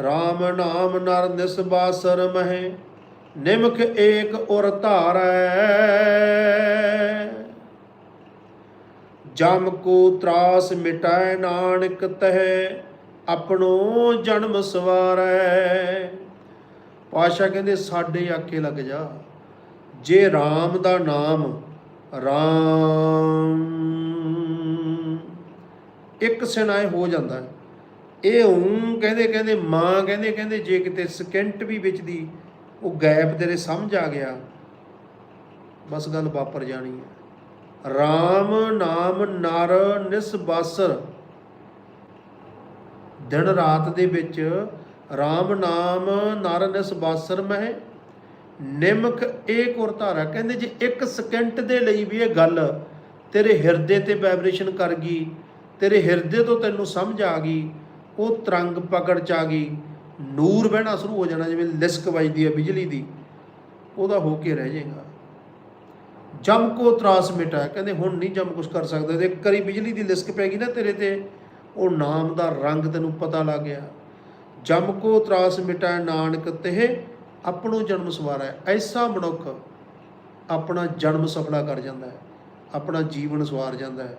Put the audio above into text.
RAM ਨਾਮ ਨਰ ਨਿਸਬਾਸਰ ਮਹਿ ਨਿਮਖ ਏਕ ਉਰ ਧਾਰੈ। ਜਮ ਕੋ ਤਰਾਸ ਮਿਟਾਇ ਨਾਨਕ ਤਹਿ, ਆਪਣੋ ਜਨਮ ਸਵਾਰੈ। ਪਾਸ਼ਾ ਕਹਿੰਦੇ, ਸਾਡੇ ਆਕੇ ਲੱਗ ਜਾ। ਜੇ RAM ਦਾ ਨਾਮ RAM ਇੱਕ ਸਿਨਾਏ ਹੋ ਜਾਂਦਾ ਹੈ। ਇਹ ਹੂੰ ਕਹਿੰਦੇ ਕਹਿੰਦੇ, ਮਾਂ ਕਹਿੰਦੇ ਕਹਿੰਦੇ, ਜੇ ਕਿਤੇ ਸਕਿੰਟ ਵੀ ਵਿੱਚ ਦੀ, ਉਹ ਗੈਪ ਤੇਰੇ ਸਮਝ ਆ ਗਿਆ। ਬਸ ਗੱਲ ਵਾਪਰ ਜਾਣੀ ਹੈ। RAM ਨਾਮ ਨਰ ਨਿਸਬਾਸਰ ਦਿਨ ਰਾਤ ਦੇ ਵਿੱਚ RAM ਨਾਮ ਨਰ ਨਿਸਬਾਸਰ ਮਹਿ। ਨਿਮਕ ਇਹ ਉਰ ਕਹਿੰਦੇ ਜੇ ਇੱਕ ਸਕਿੰਟ ਦੇ ਲਈ ਵੀ ਇਹ ਗੱਲ ਤੇਰੇ ਹਿਰਦੇ ਤੇ ਵਾਈਬ੍ਰੇਸ਼ਨ ਕਰ ਗਈ, ਤੇਰੇ ਹਿਰਦੇ ਤੋਂ ਤੈਨੂੰ ਸਮਝ ਆ ਗਈ ਉਹ ਤਰੰਗ ਪਕੜ ਚ ਆ ਗਈ। ਨੂਰ ਬਹਿਣਾ ਸ਼ੁਰੂ ਹੋ ਜਾਣਾ, ਜਿਵੇਂ ਲਿਸਕ ਵੱਜਦੀ ਹੈ ਬਿਜਲੀ ਦੀ। ਉਹਦਾ ਹੋ ਕੇ ਰਹਿ ਜਾਏਗਾ। ਜਮ ਕੋ ਤਰਾਸ ਮਿਟਾ। ਕਹਿੰਦੇ ਹੁਣ ਨਹੀਂ ਜਮ ਕੁਛ ਕਰ ਸਕਦਾ। ਜੇ ਕਰੀ ਬਿਜਲੀ ਦੀ ਲਿਸਕ ਪੈ ਗਈ ਨਾ ਤੇਰੇ ਤੇ। ਉਹ ਨਾਮ ਦਾ ਰੰਗ ਤੈਨੂੰ ਪਤਾ ਲੱਗ ਗਿਆ। ਜਮ ਕੋ ਤਰਾਸ ਮਿਟਾ ਨਾਨਕ ਤੇ ਆਪਣੋ ਜਨਮ ਸਵਾਰਾ। ਐਸਾ ਮਨੁੱਖ ਆਪਣਾ ਜਨਮ ਸਫਲਾ ਕਰ ਜਾਂਦਾ ਹੈ। ਆਪਣਾ ਜੀਵਨ ਸਵਾਰ ਜਾਂਦਾ ਹੈ।